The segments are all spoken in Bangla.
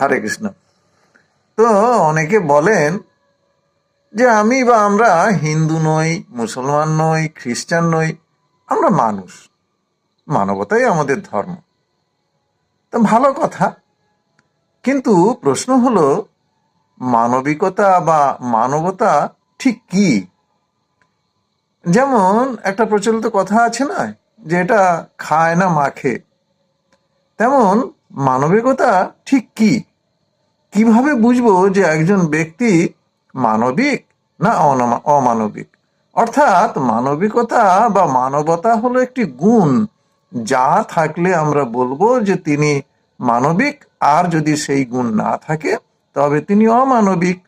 হরে কৃষ্ণ। তো অনেকে বলেন যে আমি বা আমরা হিন্দু নই, মুসলমান নই, খ্রিস্টান নই, আমরা মানুষ। মানবতাই আমাদের ধর্ম। তো ভালো কথা। কিন্তু প্রশ্ন হলো, মানবিকতা বা মানবতা ঠিক কি? যেমন একটা প্রচলিত কথা আছে না, যে এটা খায় না মাখে। তেমন মানবিকতা ঠিক কি? কীভাবে বুঝব যে একজন ব্যক্তি মানবিক না অমানবিক? অর্থাৎ মানবিকতা বা মানবতা হলো একটি গুণ, যা থাকলে আমরা বলব যে তিনি মানবিক, আর যদি সেই গুণ না থাকে, তবে তিনি অমানবিক।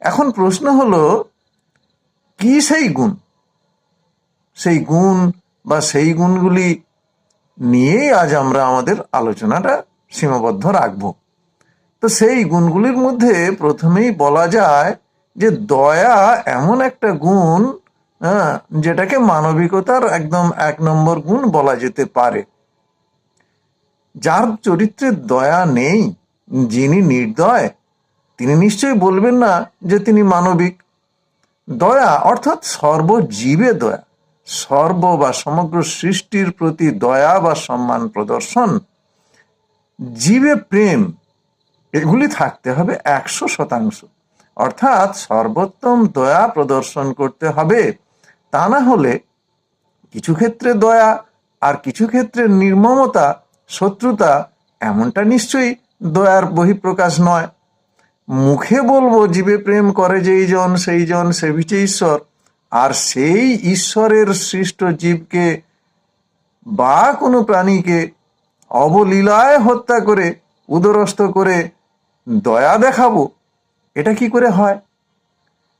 এখন প্রশ্ন হলো, কি সেই গুণ? সেই গুণ বা সেই গুণগুলি নিয়েই আজ আমরা আমাদের আলোচনাটা সীমাবদ্ধ রাখব। তো সেই গুণগুলির মধ্যে প্রথমেই বলা যায় যে দয়া এমন একটা গুণ হ্যাঁ, যেটাকে মানবিকতার একদম এক নম্বর গুণ বলা যেতে পারে। যার চরিত্রে দয়া নেই যিনি নির্দয় তিনি নিশ্চয়ই বলবেন না যে তিনি মানবিক। দয়া অর্থাৎ সর্বজীবে দয়া। সর্ব বা সমগ্র সৃষ্টির প্রতি দয়া বা সম্মান প্রদর্শন, জীবে প্রেম, এগুলি থাকতে হবে একশো শতাংশ। অর্থাৎ সর্বোত্তম দয়া প্রদর্শন করতে হবে। তা না হলে কিছু ক্ষেত্রে দয়া আর কিছু ক্ষেত্রে নির্মমতা, শত্রুতা এমনটা নিশ্চয়ই দয়ার বহিঃপ্রকাশ নয়। মুখে বলব, জীবে প্রেম করে যেই জন সেই জন সেবিছে ঈশ্বর। আর সেই ঈশ্বরের সৃষ্ট জীবকে বা কোনো প্রাণীকে অবলীলায় হত্যা করে, উদরস্থ করে দয়া দেখাবো, এটা কি করে হয়?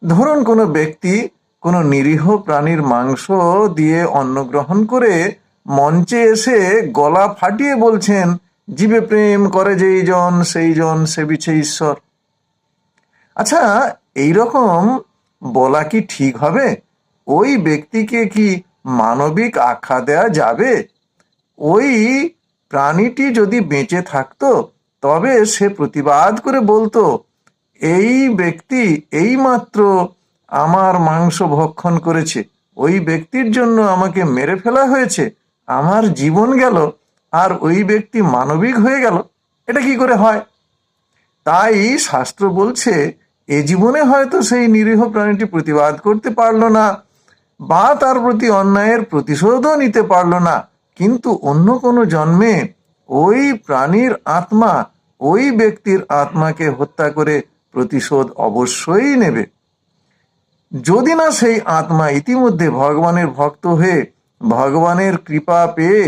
ধরুন কোনো ব্যক্তি কোনো নিরীহ প্রাণীর মাংস দিয়ে অন্ন গ্রহণ করে মঞ্চে এসে গলা ফাটিয়ে বলছেন, জীবে প্রেম করে যেই জন, সেই জন সেবিছে ঈশ্বর। আচ্ছা এই রকম বলা কি ঠিক হবে? ওই ব্যক্তিকে কি মানবিক আখ্যা দেয়া যাবে? ওই প্রাণীটি যদি বেঁচে থাকতো, তবে সে প্রতিবাদ করে বলতো, এই ব্যক্তি এইমাত্র আমার মাংস ভক্ষণ করেছে। ওই ব্যক্তির জন্য আমাকে মেরে ফেলা হয়েছে। আমার জীবন গেল আর ওই ব্যক্তি মানবিক হয়ে গেল। এটা কি করে হয়? তাই শাস্ত্র বলছে এ জীবনে হয়তো সেই নিরীহ প্রাণীটি প্রতিবাদ করতে পারল না, বা তার প্রতি অন্যায়ের প্রতিশোধও নিতে পারল না। কিন্তু অন্য কোনো জন্মে ওই প্রাণীর আত্মা, ওই ব্যক্তির আত্মাকে হত্যা করে প্রতিশোধ অবশ্যই নেবে। যদি না সেই আত্মা ইতিমধ্যে ভগবানের ভক্ত হয়ে, ভগবানের কৃপা পেয়ে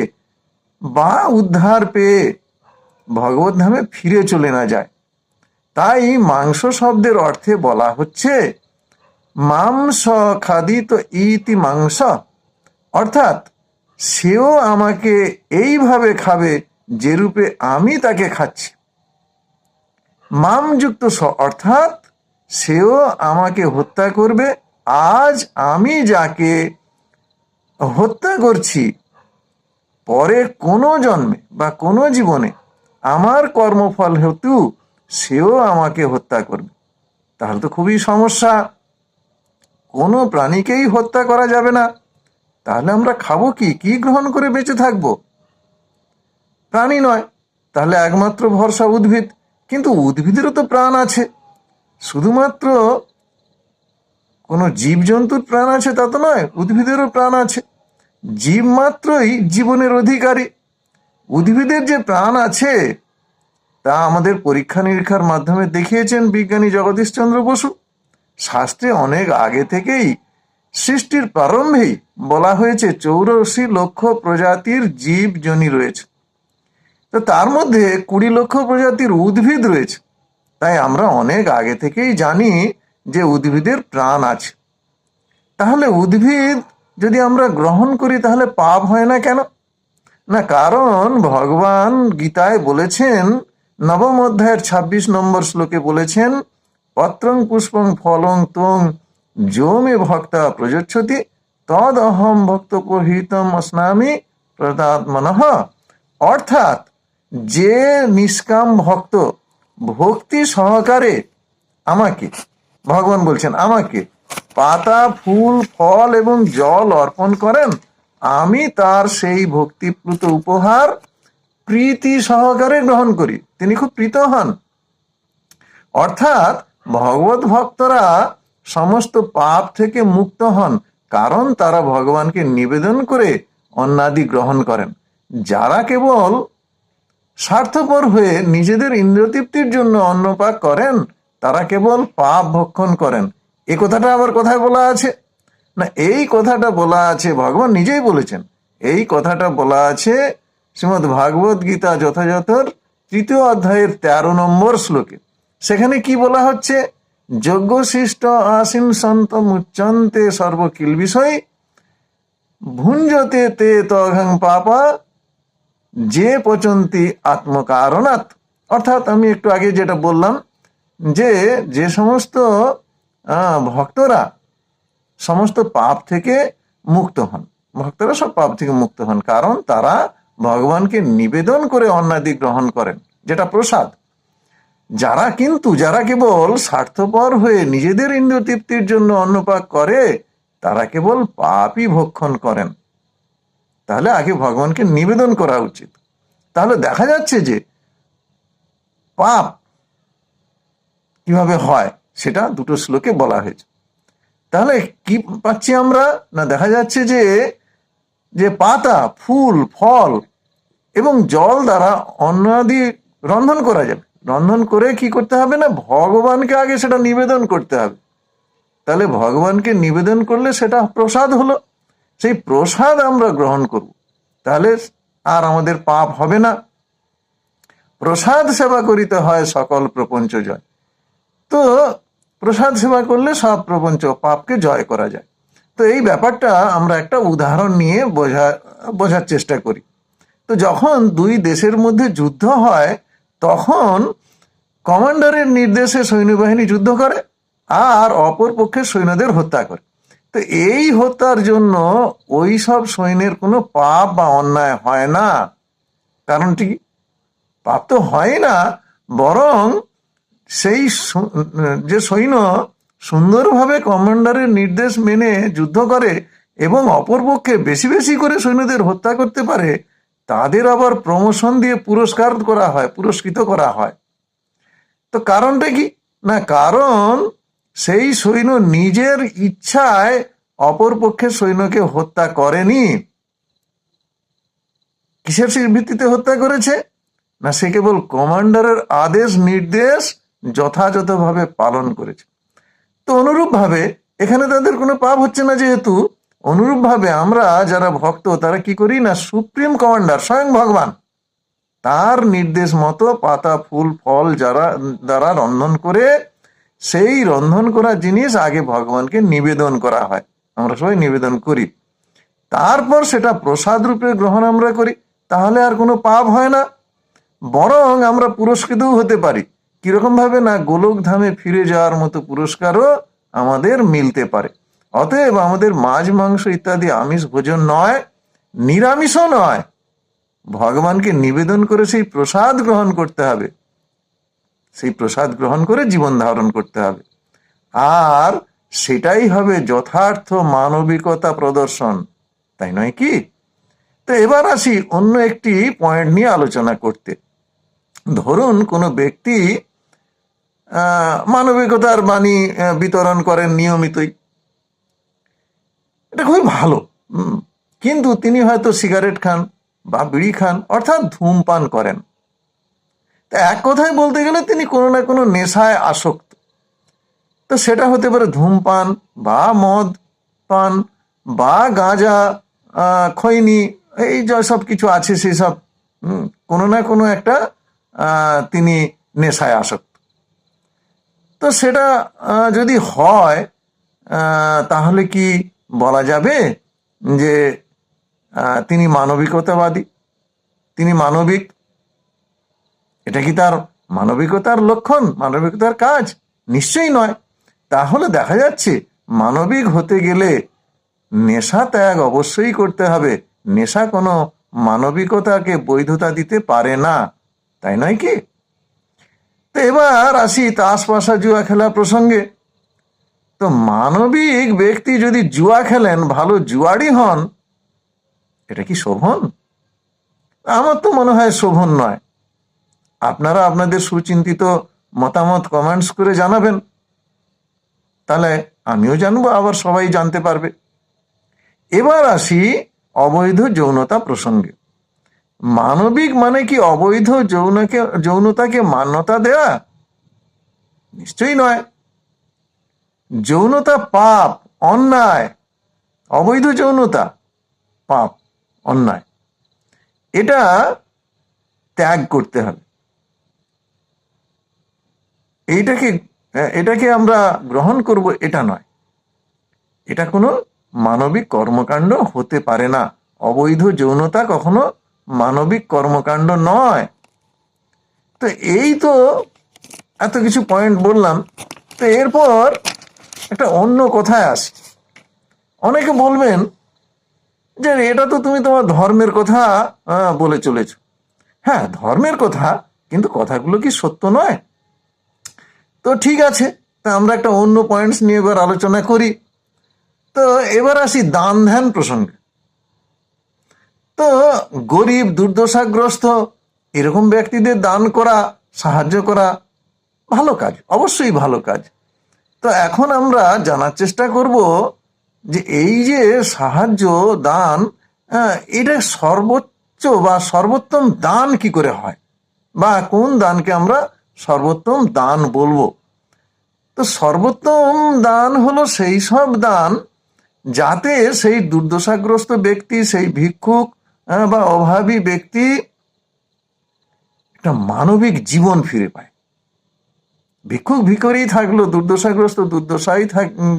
বা উদ্ধার পেয়ে ভগবত ধামে ফিরে চলে না যায়। তাই মাংস শব্দের অর্থে বলা হচ্ছে, মাংস খাদিত ইতি মাংস। অর্থাৎ, সেও আমাকে এইভাবে খাবে যে রূপে আমি তাকে খাচ্ছি। মামযুক্ত স, অর্থাৎ, সেও আমাকে হত্যা করবে, আজ আমি যাকে হত্যা করছি পরে কোনো জন্মে বা কোনো জীবনে আমার কর্মফল হেতু সেও আমাকে হত্যা করবে। তাহলে তো খুবই সমস্যা। কোনো প্রাণীকেই হত্যা করা যাবে না। তাহলে আমরা খাব কি? কি গ্রহণ করে বেঁচে থাকব? প্রাণী নয়। তাহলে একমাত্র ভরসা উদ্ভিদ। কিন্তু উদ্ভিদেরও তো প্রাণ আছে। শুধুমাত্র কোনো জীবজন্তুর প্রাণ আছে তা তো নয়, উদ্ভিদেরও প্রাণ আছে। জীব মাত্রই জীবনের অধিকারী। উদ্ভিদের যে প্রাণ আছে তা আমাদের পরীক্ষা নিরীক্ষার মাধ্যমে দেখিয়েছেন বিজ্ঞানী জগদীশচন্দ্র বসু। শাস্ত্রে অনেক আগে থেকেই সৃষ্টির প্রারম্ভেই বলা হয়েছে চৌরাশি লক্ষ প্রজাতির জীব জনি রয়েছে। তো তার মধ্যে কুড়ি লক্ষ প্রজাতির উদ্ভিদ রয়েছে। তাই আমরা অনেক আগে থেকেই জানি যে উদ্ভিদের প্রাণ আছে। তাহলে উদ্ভিদ যদি আমরা গ্রহণ করি তাহলে পাপ হয় না কেন? না, কারণ ভগবান গীতায় বলেছেন নবম অধ্যায়ের ছাব্বিশ নম্বর শ্লোকে বলেছেন, পত্রং পুষ্পং ফলং তং যোমে ভক্তা প্রযোচ্ছতি তদ অহম ভক্ত প্রহিতম অস্নামি প্রদাত্মনঃ। অর্থাৎ যে নিষ্কাম ভক্ত ভক্তি সহকারে আমাকে, ভগবান বলছেন আমাকে পাতা, ফুল, ফল এবং জল অর্পণ করেন, আমি তার সেই ভক্তিপ্লুত উপহার প্রীতি সহকারে গ্রহণ করি। তিনি খুব প্রীত হন। অর্থাৎ ভগবত ভক্তরা সমস্ত পাপ থেকে মুক্ত হন, কারণ তারা ভগবানকে নিবেদন করে অন্নাদি গ্রহণ করেন। যারা কেবল স্বার্থপর হয়ে নিজেদের ইন্দ্রতৃপ্তির জন্য অন্নপাক করেন, তারা কেবল পাপ ভক্ষণ করেন। এ কথাটা আবার কোথায় বলা আছে? না, এই কথাটা বলা আছে, ভগবান নিজেই বলেছেন। এই কথাটা বলা আছে শ্রীমদ ভাগবত গীতা যথাযথর তৃতীয় অধ্যায়ের তেরো নম্বর শ্লোকে। সেখানে কি বলা হচ্ছে? যজ্ঞ শিষ্ট আসীন সন্ত মুচ্চন্তে সর্বকিল বিষয় ভুঞ্জতে তে তঘং পাপা যে পচন্তি আত্মকারণাৎ। অর্থাৎ আমি একটু আগে যেটা বললাম যে যে সমস্ত ভক্তরা সমস্ত পাপ থেকে মুক্ত হন। ভক্তরা সব পাপ থেকে মুক্ত হন। কারণ তারা ভগবানকে নিবেদন করে অন্নাদি গ্রহণ করেন, যেটা প্রসাদ। যারা কিন্তু, যারা কেবল স্বার্থপর হয়ে নিজেদের ইন্দ্র তৃপ্তির জন্য অন্নপাক করে, তারা কেবল পাপই ভক্ষণ করেন। তাহলে আগে ভগবানকে নিবেদন করা উচিত। তাহলে দেখা যাচ্ছে যে, পাপ কীভাবে হয়, সেটা দুটো শ্লোকে বলা হয়েছে। তাহলে কি পাচ্ছি আমরা? না দেখা যাচ্ছে যে যে পাতা, ফুল, ফল এবং জল দ্বারা অন্ন আদি রন্ধন করা যাবে। রন্ধন করে কি করতে হবে না? ভগবানকে আগে সেটা নিবেদন করতে হবে। তাহলে ভগবানকে নিবেদন করলে সেটা প্রসাদ হলো। সেই প্রসাদ আমরা গ্রহণ করব। তাহলে আর আমাদের পাপ হবে না। প্রসাদ সেবা করিতে হয় সকল প্রপঞ্চ জয় তো প্রসাদ সেবা করলে সব প্রপঞ্চ পাপকে জয় করা যায়। তো এই ব্যাপারটা আমরা একটা উদাহরণ নিয়ে বোঝা, বোঝার চেষ্টা করি। তো যখন দুই দেশের মধ্যে যুদ্ধ হয়, তখন কমান্ডারের নির্দেশে সৈন্যবাহিনী যুদ্ধ করে আর অপর পক্ষের সৈন্যদের হত্যা করে। তো এই হত্যার জন্য ওই সব সৈন্যের কোনো পাপ বা অন্যায় হয় না। কারণটি পাপ তো হয় না, বরং সেই যে সৈন্য সুন্দরভাবে কমান্ডারের নির্দেশ মেনে যুদ্ধ করে এবং অপরপক্ষে বেশি বেশি করে সৈন্যদের হত্যা করতে পারে তাদের আবার প্রমোশন দিয়ে পুরস্কার করা হয়, পুরস্কৃত করা হয়। তো কারণটা কি? না, কারণ সেই সৈন্য নিজের ইচ্ছায় অপর পক্ষের সৈন্যকে হত্যা করেনি। কিসের ভিত্তিতে হত্যা করেছে? না, সে কেবল কমান্ডারের আদেশ, নির্দেশ যথাযথভাবে পালন করেছে। তো অনুরূপভাবে এখানে তাদের কোনো পাপ হচ্ছে না যেহেতু অনুরূপভাবে আমরা যারা ভক্ত, তারা কি করি না, সুপ্রিম কমান্ডার, স্বয়ং ভগবান। তার নির্দেশ মতো পাতা, ফুল, ফল যারা, দ্বারা রন্ধন করে, সেই রন্ধন করা জিনিস আগে ভগবানকে নিবেদন করা হয়। আমরা সবাই নিবেদন করি। তারপর সেটা প্রসাদ রূপে গ্রহণ আমরা করি। তাহলে আর কোনো পাপ হয় না। বরং আমরা পুরস্কৃতও হতে পারি। কীরকম ভাবে না গোলক ধামে ফিরে যাওয়ার মতো পুরস্কারও আমাদের মিলতে পারে। অতএব আমাদের মাছ, মাংস ইত্যাদি আমিষ ভোজন নয়, নিরামিষও নয়। ভগবানকে নিবেদন করে সেই প্রসাদ গ্রহণ করতে হবে। সেই প্রসাদ গ্রহণ করে জীবন ধারণ করতে হবে। আর সেটাই হবে যথার্থ মানবিকতা প্রদর্শন। তাই নয় কি? তো এবার আসি অন্য একটি পয়েন্ট নিয়ে আলোচনা করতে। ধরুন কোনো ব্যক্তি মানবিকতার বাণী বিতরণ করেন নিয়মিতই। এটা খুবই ভালো। কিন্তু তিনি হয়তো সিগারেট খান বা বিড়ি খান, অর্থাৎ ধূমপান করেন। তা এক কথায় বলতে গেলে তিনি কোনো না কোনো নেশায় আসক্ত। তো সেটা হতে পারে ধূমপান বা মদ পান বা গাঁজা খৈনি, এই সব কিছু আছে সেই সব কোনো না কোনো একটা তিনি নেশায় আসক্ত। তো সেটা যদি হয় তাহলে কি বলা যাবে যে তিনি মানবিকতাবাদী। তিনি মানবিক, এটা কি তার মানবিকতার লক্ষণ, মানবিকতার কাজ? নিশ্চয়ই নয়। তাহলে দেখা যাচ্ছে, মানবিক হতে গেলে নেশা ত্যাগ অবশ্যই করতে হবে। নেশা কোনো মানবিকতাকে বৈধতা দিতে পারে না, তাই নয় কি? তো এবার আসি তাস পাশা জুয়া খেলা প্রসঙ্গে। তো মানবিক ব্যক্তি যদি জুয়া খেলেন, ভালো জুয়াড়ি হন, এটা কি শোভন? আমার তো মনে হয় শোভন নয়। আপনারা আপনাদের সুচিন্তিত মতামত কমেন্টস করে জানাবেন। তাহলে আমিও জানব, আবার সবাই জানতে পারবে। এবার আসি অবৈধ যৌনতা প্রসঙ্গে। মানবিক মানে কি অবৈধ যৌনকে, যৌনতাকে মান্যতা দেয়া? নিশ্চয়ই নয়। যৌনতা পাপ, অন্যায়, অবৈধ যৌনতা, পাপ, অন্যায়। এটা ত্যাগ করতে হবে। এইটাকে, এটাকে আমরা গ্রহণ করব, এটা নয়। এটা কোনো মানবিক কর্মকাণ্ড হতে পারে না। অবৈধ যৌনতা কখনো মানবিক কর্মকাণ্ড নয়। তো এই তো এত কিছু পয়েন্ট বললাম। তো এরপর একটা অন্য কথায় আসি। অনেকে বলবেন যে এটা তো তুমি তোমার ধর্মের কথা বলে চলেছ। হ্যাঁ ধর্মের কথা, কিন্তু কথাগুলো কি সত্য নয়? তো ঠিক আছে, তা আমরা একটা অন্য পয়েন্টস নিয়ে এবার আলোচনা করি। তো এবার আসি দান ধ্যান প্রসঙ্গে। তো গরিব, দুর্দশাগ্রস্ত, এরকম ব্যক্তিদের দান করা, সাহায্য করা, ভালো কাজ, অবশ্যই ভালো কাজ। তো এখন আমরা জানার চেষ্টা করব যে এই যে সাহায্য দান আহ, এটা সর্বোচ্চ বা সর্বোত্তম দান কি করে হয়? বা কোন দানকে আমরা সর্বোত্তম দান বলব? তো সর্বোত্তম দান হলো সেই সব দান যাতে সেই দুর্দশাগ্রস্ত ব্যক্তি সেই ভিক্ষুক আহ, বা অভাবী ব্যক্তি একটা মানবিক জীবন ফিরে পায়। ভিক্ষুক ভিকরেই থাকল, দুর্দশাগ্রস্ত দুর্দশাই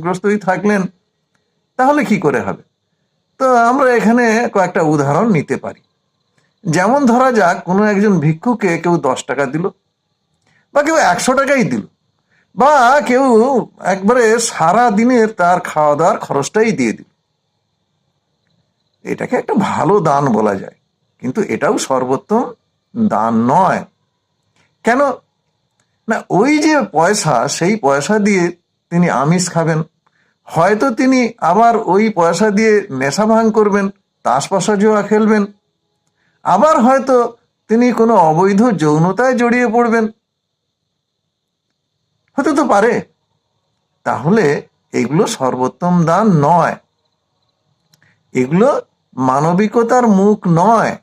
গ্রস্তই থাকলেন, তাহলে কি করে হবে? তো আমরা এখানে কয়েকটা উদাহরণ নিতে পারি। যেমন ধরা যাক, কোনো একজন ভিক্ষুকে কেউ দশ টাকা দিল, বা কেউ একশো টাকাই দিল, বা কেউ একবারে সারা দিনের তার খাওয়া দাওয়ার খরচটাই দিয়ে দিল। এটাকে একটা ভালো দান বলা যায়, কিন্তু এটাও সর্বোত্তম দান নয়। কেন? না, ওই যে পয়সা, সেই পয়সা দিয়ে তিনি আমিষ খাবেন। হয়তো তিনি আবার ওই পয়সা দিয়ে নেশা ভাঙ করবেন তাস পাশা জোয়া খেলবেন। আবার হয়তো তিনি কোনো অবৈধ যৌনতায় জড়িয়ে পড়বেন। হতে তো পারে। তাহলে এগুলো সর্বোত্তম দান নয়। এগুলো মানবিকতার মুখ নয়।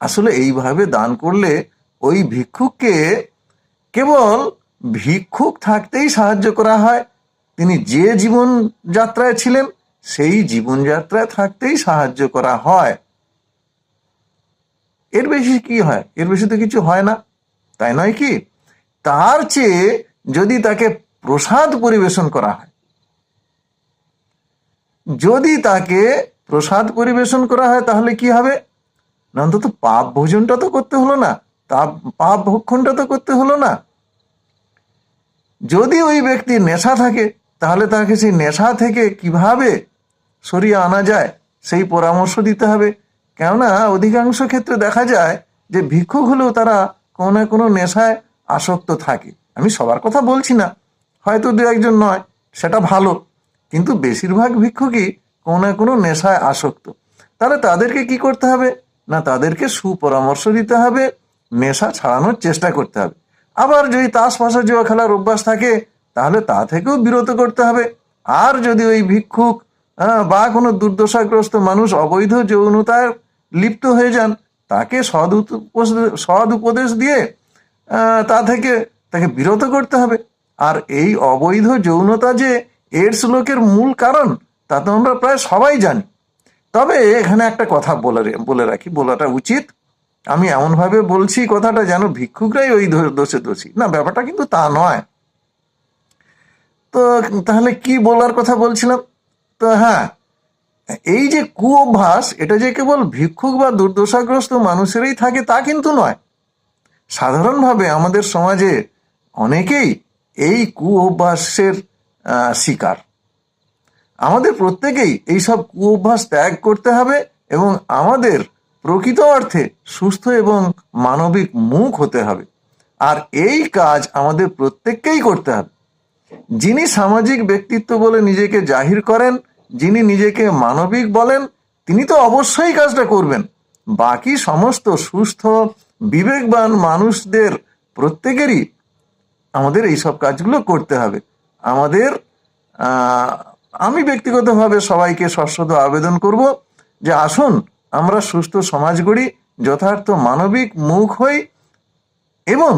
আসলে এইভাবে দান করলে ওই ভিক্ষুককে কেবল ভিক্ষুক থাকতেই সাহায্য করা হয়। তিনি যে জীবন যাত্রায় ছিলেন, সেই জীবনযাত্রায় থাকতেই সাহায্য করা হয়। এর বেশি কি হয়? এর বেশি তো কিছু হয় না। তাই নয় কি? তার চেয়ে যদি তাকে প্রসাদ পরিবেশন করা হয়, যদি তাকে প্রসাদ পরিবেশন করা হয়, তাহলে কি হবে? না, অন্তত পাপ ভোজনটা তো করতে হলো না। তাপ পাপ ভক্ষণটা তো করতে হলো না। যদি ওই ব্যক্তির নেশা থাকে, তাহলে তাকে সেই নেশা থেকে কীভাবে সরিয়ে আনা যায়, সেই পরামর্শ দিতে হবে। কেননা, অধিকাংশ ক্ষেত্রে দেখা যায় যে ভিক্ষুক হলেও তারা কোনো না কোনো নেশায় আসক্ত থাকে। আমি সবার কথা বলছি না, হয়তো দু একজন নয়, সেটা ভালো। কিন্তু বেশিরভাগ ভিক্ষুকই কোনো না কোনো নেশায় আসক্ত। তাহলে তাদেরকে কি করতে হবে? না, তাদেরকে সুপরামর্শ দিতে হবে নেশা ছাড়ানোর চেষ্টা করতে হবে। আবার যদি তাস পাশা জুয়া খেলার অভ্যাস থাকে, তাহলে তা থেকেও বিরত করতে হবে। আর যদি ওই ভিক্ষুক বা কোনো দুর্দশাগ্রস্ত মানুষ অবৈধ যৌনতায় লিপ্ত হয়ে যান, তাকে সদ সদ উপদেশ দিয়ে তা থেকে তাকে বিরত করতে হবে। আর এই অবৈধ যৌনতা যে এডস লোকের মূল কারণ, তা তো আমরা প্রায় সবাই জানি। তবে এখানে একটা কথা বলে বলে রাখি, বলাটা উচিত। আমি এমনভাবে বলছি কথাটা যেন ভিক্ষুকরাই ওই দোষে দোষী না ব্যাপারটা কিন্তু তা নয়। তো তাহলে কি বলার কথা বলছিলাম? তো হ্যাঁ এই যে কুঅভ্যাস এটা যে কেবল ভিক্ষুক বা দুর্দশাগ্রস্ত মানুষেরই থাকে তা কিন্তু নয়। সাধারণভাবে আমাদের সমাজে অনেকেই এই কুঅভ্যাসের আহ, শিকার। আমাদের প্রত্যেকেই এইসব কুঅভ্যাস ত্যাগ করতে হবে এবং আমাদের প্রকৃত অর্থে সুস্থ এবং মানবিক মুখ হতে হবে। আর এই কাজ আমাদের প্রত্যেককেই করতে হবে। যিনি সামাজিক ব্যক্তিত্ব বলে নিজেকে জাহির করেন, যিনি নিজেকে মানবিক বলেন, তিনি তো অবশ্যই কাজটা করবেন। বাকি সমস্ত সুস্থ, বিবেকবান মানুষদের প্রত্যেকেরই আমাদের এই সব কাজগুলো করতে হবে। আমাদের আমি ব্যক্তিগতভাবে সবাইকে সশ্রদ্ধ আবেদন করব যে আসুন আমরা সুস্থ সমাজ গড়ি যথার্থ মানবিক মুখ হই এবং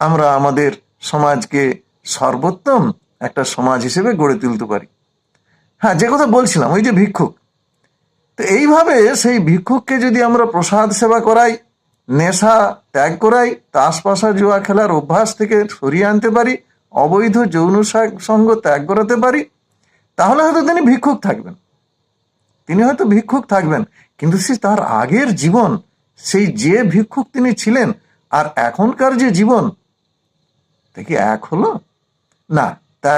আমরা আমাদের সমাজকে সর্বোত্তম একটা সমাজ হিসেবে গড়ে তুলতে পারি। হ্যাঁ যে কথা বলছিলাম, ওই যে ভিক্ষুক। তো এইভাবে সেই ভিক্ষুককে যদি আমরা প্রসাদ সেবা করাই, নেশা ত্যাগ করাই তাস পাশা জুয়া খেলার অভ্যাস থেকে সরিয়ে আনতে পারি, অবৈধ যৌন সঙ্গ ত্যাগ করাতে পারি, তাহলে হয়তো তিনি ভিক্ষুক থাকবেন। তিনি হয়তো ভিক্ষুক থাকবেন, কিন্তু সে তার আগের জীবন, সেই যে ভিক্ষুক তিনি ছিলেন, আর এখনকার যে জীবন, তা কি এক হলো? না, তা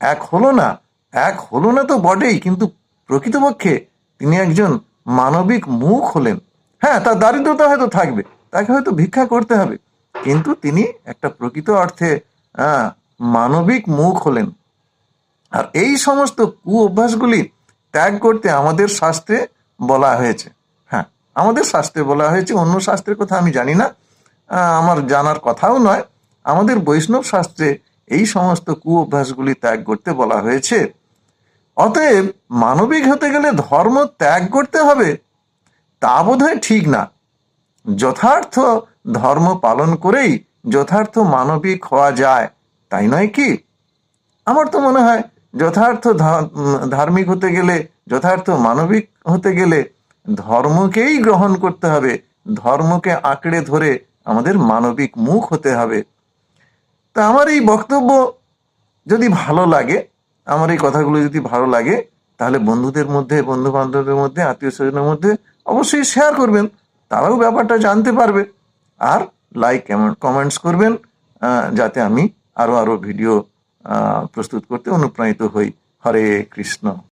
এক- হলো না, এক হলো না তো বটেই, কিন্তু প্রকৃতপক্ষে তিনি একজন মানবিক মুখ হলেন। হ্যাঁ তার দারিদ্রতা হয়তো থাকবে, তাকে হয়তো ভিক্ষা করতে হবে, কিন্তু তিনি একটা প্রকৃত অর্থে মানবিক মুখ হলেন। আর এই সমস্ত কু অভ্যাসগুলি ত্যাগ করতে আমাদের শাস্ত্রে বলা হয়েছে। হ্যাঁ আমাদের শাস্ত্রে বলা হয়েছে, অন্য শাস্ত্রের কথা আমি জানি না আমার জানার কথাও নয়। আমাদের বৈষ্ণব শাস্ত্রে এই সমস্ত কু অভ্যাসগুলি ত্যাগ করতে বলা হয়েছে। অতএব মানবিক হতে গেলে ধর্ম ত্যাগ করতে হবে, তা বোধহয় ঠিক না। যথার্থ ধর্ম পালন করেই যথার্থ মানবিক হওয়া যায়, তাই নয় কি? আমার তো মনে হয় যথার্থ ধার্মিক হতে গেলে, যথার্থ মানবিক হতে গেলে ধর্মকেই গ্রহণ করতে হবে। ধর্মকে আঁকড়ে ধরে আমাদের মানবিক মুখ হতে হবে। তা আমার এই বক্তব্য যদি ভালো লাগে, আমার এই কথাগুলো যদি ভালো লাগে, তাহলে বন্ধুদের মধ্যে বন্ধু বান্ধবদের মধ্যে আত্মীয় স্বজনের মধ্যে অবশ্যই শেয়ার করবেন। তারাও ব্যাপারটা জানতে পারবে। আর লাইক কমেন্টস করবেন যাতে আমি আরও আরও ভিডিও প্রস্তুত করতে অনুপ্রাণিত হই। হরে কৃষ্ণ।